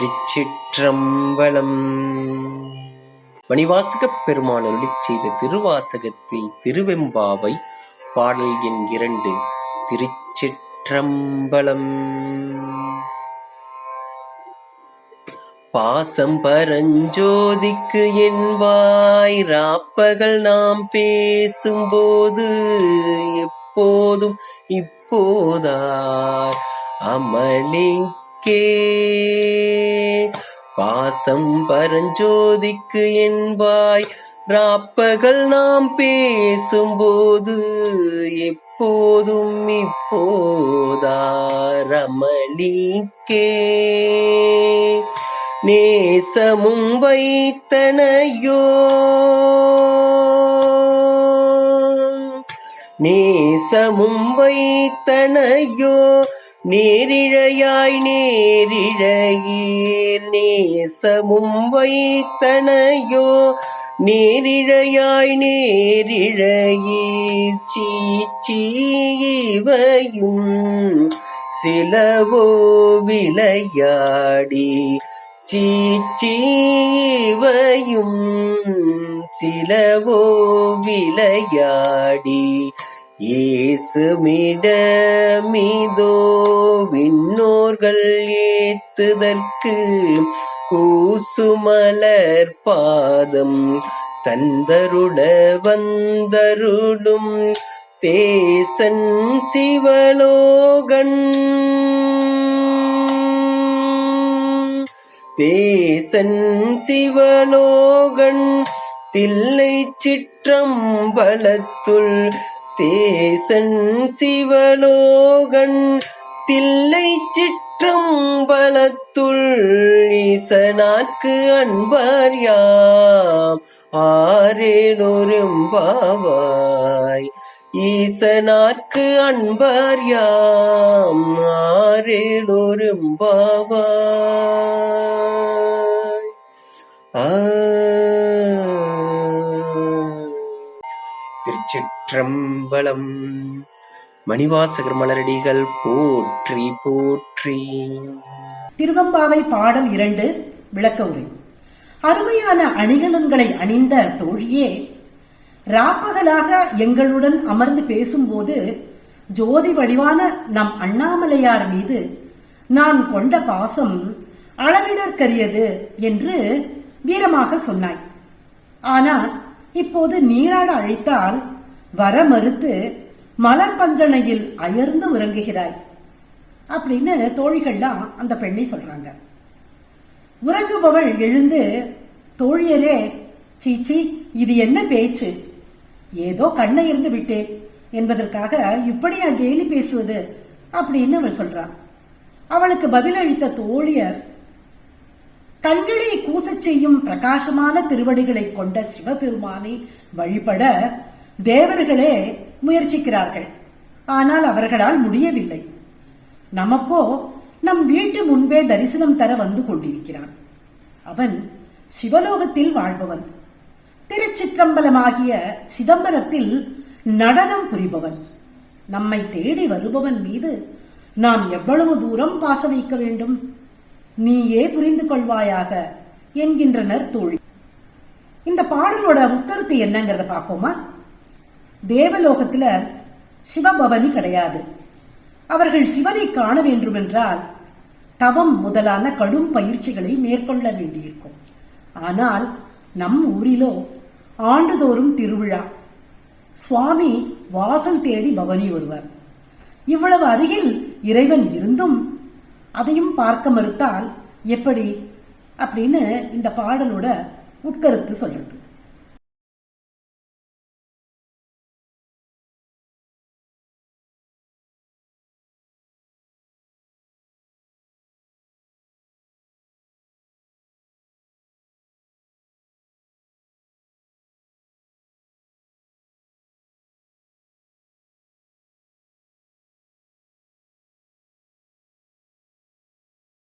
திருச்சிற்றம்பலம். மணிவாசகப் பெருமான் அருளிச் செய்த திருவாசகத்தில் திருவெம்பாவை பாடல் எண் இரண்டு திருச்சிற்றம்பலம். பாசம் பரஞ்சோதிக்கு என்பாய் ராப்பகல் நாம் பேசும்போது எப்போதும் இப்போதார் அமளிக்கே பாசம் பரஞ்சோதிக்கு என்பாய். ராப்பகல் நாம் பேசும்போது எப்போதும் இப்போதா ரமணிக்கே. நேசமும் வைத்தனையோ. நேசமும் வைத்தனையோ. நேரிழையாய் நேரிழையீர். நேசமும் வைத்தனையோ நேரிழையாய் நேரிழையீர். சீச்சீவையும் சிலவோ விளையாடி. சீச்சீவையும் சிலவோ விளையாடி. ஏசுமிடமிதோ விண்ணோர்கள் ஏத்துதற்கு கூசுமலர் பாதம் தந்தருட வந்தருளும் தேசன் சிவலோகன். தேசன் சிவலோகன் தில்லை சிற்றம் பலத்துள் தேசன் சிவலோகன் தில்லை சிற்றம்பலத்துள் ஈசனார்க்கு அன்பர் யாம். ஆரேலொரும்பாவாய் ஈசனார்க்கு அன்பர் யாம். ஆரேலொரும்பாவாய் ஆ திருச்சிற்றம்பலம் மணிவாசகர் மலரடிகள் போற்றி போற்றி. திருவம்பாவை பாடல் இரண்டு விளக்க உரை அருமையான அணிகலன்களை அணிந்த தோழியே ராப்பகலாக எங்களுடன் அமர்ந்து பேசும்போது ஜோதி வடிவான நம் அண்ணாமலையார் மீது நான் கொண்ட பாசம் அளவிடற்கரியது என்று வீரமாக சொன்னாய். ஆனால் இப்போது நீராட அழைத்தால் வர மறுத்து மலர் பஞ்சனையில் அயர்ந்து உறங்குகிறாய் அப்படின்னு தோழிகள்லாம் அந்த பெண்ணை சொல்றாங்க. உறங்குபவள் எழுந்து தோழியரே சீச்சி இது என்ன பேச்சு? ஏதோ கண்ணை இருந்து விட்டேன். என்பதற்காக இப்படியா கேலி பேசுவது? அப்படின்னு அவள் சொல்றான் அவளுக்கு பதிலளித்த தோழியர் கண்களை கூசச் செய்யும் பிரகாசமான திருவடிகளை கொண்ட சிவபெருமானை வழிபட தேவர்களே முயற்சிக்கிறார்கள். ஆனால் அவர்களால் முடியவில்லை. நமக்கோ நம் வீட்டு முன்பே தரிசனம் தர வந்து கொண்டிருக்கிறான். அவன் சிவலோகத்தில் வாழ்பவன். திருச்சிற்றம்பலமாகிய சிதம்பரத்தில் நடனம் புரிபவன். நம்மை தேடி வருபவன் மீது நாம் எவ்வளவு தூரம் பாச வைக்க வேண்டும்? நீயே புரிந்து கொள்வாயாக என்கின்றனர் தோழி. இந்த பாடலோட உட்கருத்து என்னங்கிறத பார்ப்போமா? தேவலோகத்துல சிவபவனி கிடையாது. அவர்கள் சிவனை காண வேண்டுமென்றால் தவம் முதலான கடும் பயிற்சிகளை மேற்கொள்ள வேண்டியிருக்கும். ஆனால் நம் ஊரிலோ ஆண்டுதோறும் திருவிழா. சுவாமி வாசல் தேடி பவனி வருவார். இவ்வளவு அருகில் இறைவன் இருந்தும் அதையும் பார்க்க மறுத்தால் எப்படி? அப்படின்னு இந்த பாடலோட உட்கருத்து சொல்றது.